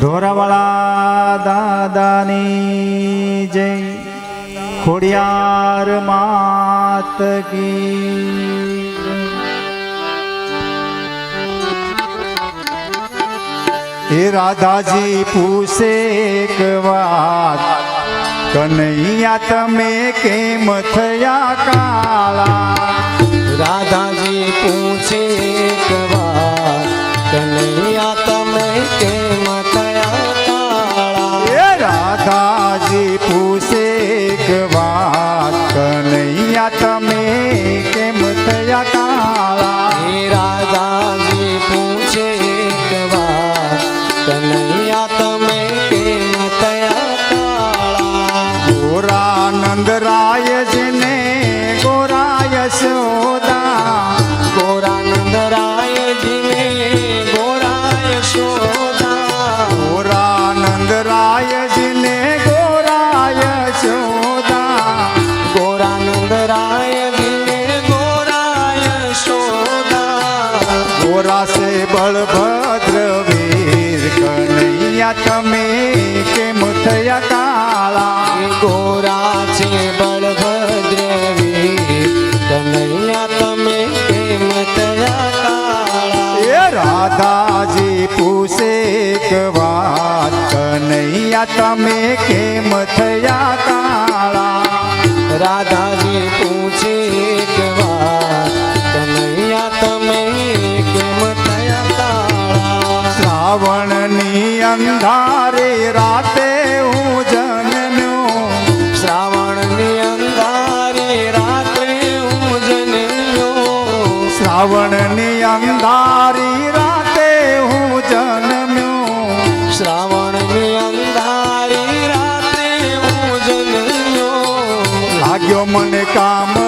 ધોરાવાળા દાદાની જય. ખોડિયાર માત કી. એ રાધાજી પૂછે એક વાત, કનૈયા, તમે કેમ થયા કાળા રાધાજી પૂછે એક વાત, કનૈયા તમે કેમ થયા કાળા ગોરા છે કનૈયા તમે કેમ કાળા રાધાજી પૂછે વાત કનૈયા તમે કેમ થયા કાળા રાધાજી પૂછે અંધારે રાતે હું જન્મ્યો શ્રાવણની અંધારી રાતે હું જન્મ્યો શ્રાવણની અંધારી રાતે હું જન્મ્યો શ્રાવણની અંધારી રાતે હું જન્મ્યો લાગ્યો મને કામળીનો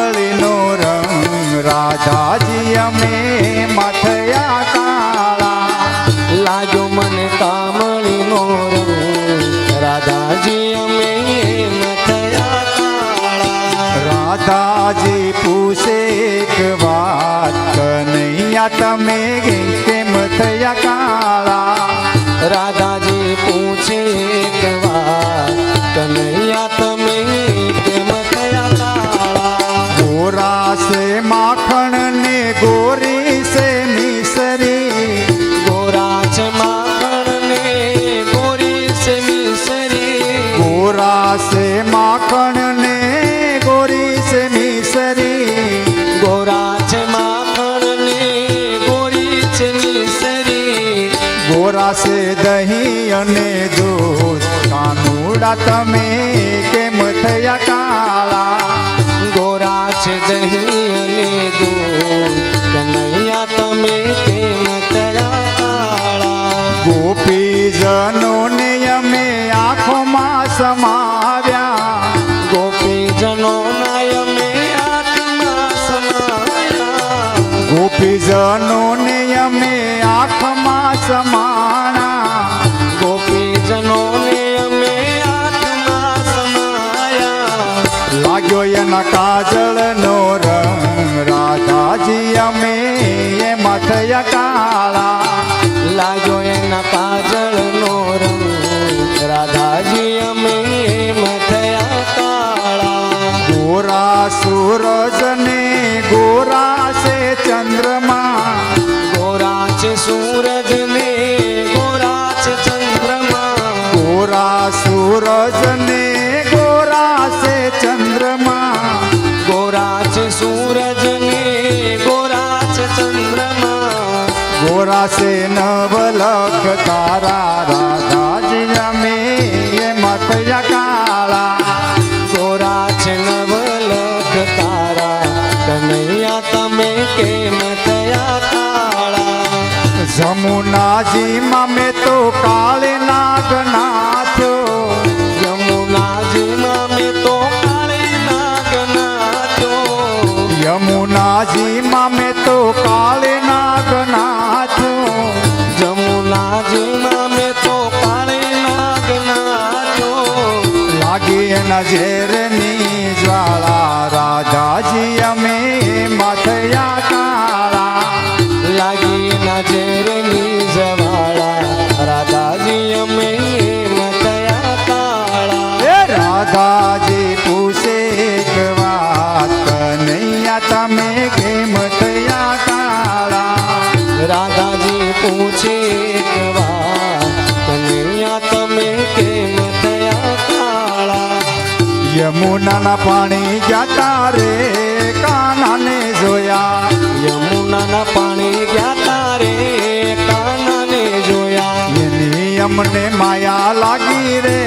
સે માખણ ને ગોરી છે મિસરી. ગોરા છે માખણ ને ગોરી છે મિસરી. ગોરા છે દહીં અને દૂધ. કાનુડા તમે કેમ થયા કાળા ગોરા છે દહીં અને દૂધ. કનૈયા તમે કેમ થયા કાળા ગોપીજનોને અમે આંખોમાં સમાવ્યા ગોપીજનોને અમે આંખમાં સમાણા. ગોપીજનો ને અમે આત્મા સમાયા. લાગ્યો એના કાજળનો રંગ. રાધાજી અમે એમાં થયા કાળા. લાગ્યો એના કાજળનો રંગ. રાધાજી સૂરજ ને ગોરા છે ચંદ્રમા. ગોરા છે સૂરજ ને ગોરા છે ચંદ્રમા. ગોરા છે નવલખ તારા રાધાજી અમે એ મતયા કાળા. ગોરા છે નવલખ તારા. કનૈયા તમે કેમ થયા કાળા? જમુનાજી મેં નજરેરની જ્વાળા રાધાજી અમે માથયા કાળા લાગી નજરની જવાળા રાધાજી અમે માથયા કાળા રાધા યમુનાના પાણી જાતા રે કાનાને જોયા. યમુનાના પાણી ગયા તારે કાનાને જોયા. એની અમને માયા લાગી રે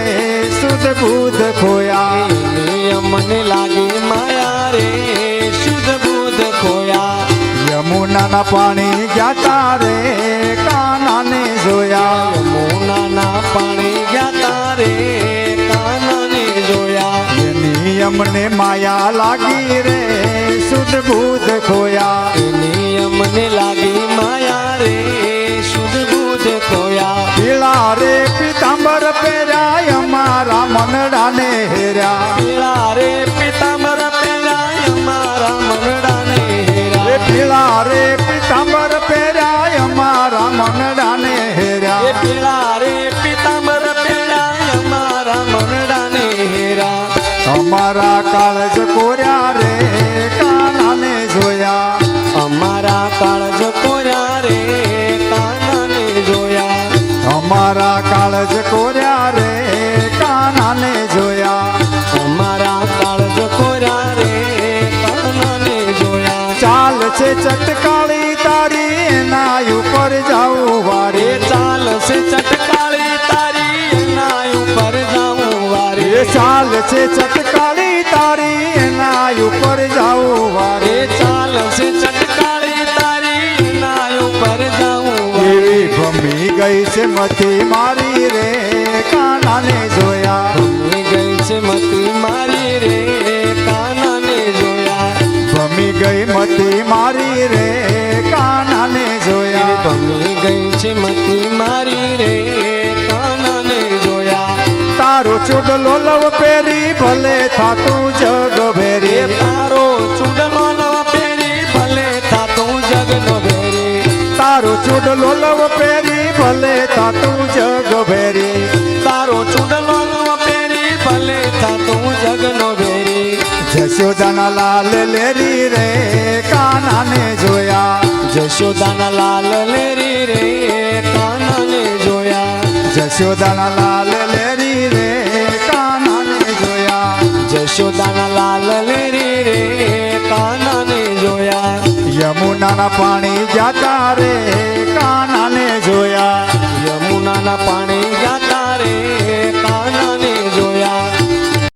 શુદ્ધ બુદ્ધ ખોયા. એની અમને લાગી માયા રે શુદ્ધ બુદ્ધ ખોયા. યમુનાના પાણી જાતા રે કાનાને જોયા. યમુનાના પાણી જોયા એની અમને માયા લાગી રે શુદ્ધ ભૂત ખોયા. એની અમને લાગી માયા રે શુદ્ધ ભૂત ખોયા. પીળા રે પિતાંબર પહેર્યા અમારા મનડાને હેર્યા. પીળા અમારા કાળજ કોર્યા રે કાનાને જોયા. અમારા કાળજ કોર્યા રે કાનાને જોયા. અમારા કાળજ કોર્યા રે કાનાને જોયા. અમારા કાળજ કોર્યા રે કાનાને જોયા. ચાલ છે ચટકાળી તારી એના ઉપર જાઉં વારે. ચાલ છે ચટકાળી તારી એના ઉપર જાઉં વારે. ચાલ છે ચટકાળી મથી મારી રે કાનાને જોયા. ભમી ગઈ છે મતી મારી રે કાનાને જોયા. ભમી ગઈ મતી મારી રે કાનાને જોયા. ભમી ગઈ છે મતી મારી રે કાનાને જોયા. તારો ચૂડલો લવ પેરી ભલે થાતું જગ ભેરી. તારો ચૂડલો લવ પેરી ભલે થાતું જગ ભેરી. તારો ચૂડલો લવ પહેરી ભલે તાતું જગ ભેરી તારો ચૂડલો પેરી ભલે તાતું જગનો ભેરી. જશોદાના લાલ લેરી રે કાનાને જોયા. જશોદાના લાલ લેરી રે કાનાને જોયા. જશોદાના લાલ લેરી રે કાનાને જોયા. જશોદાના લાલ લેરી રે કાનાને જોયા. યમુનાના પાણી જાતા રે ના પાણી જાતા રે.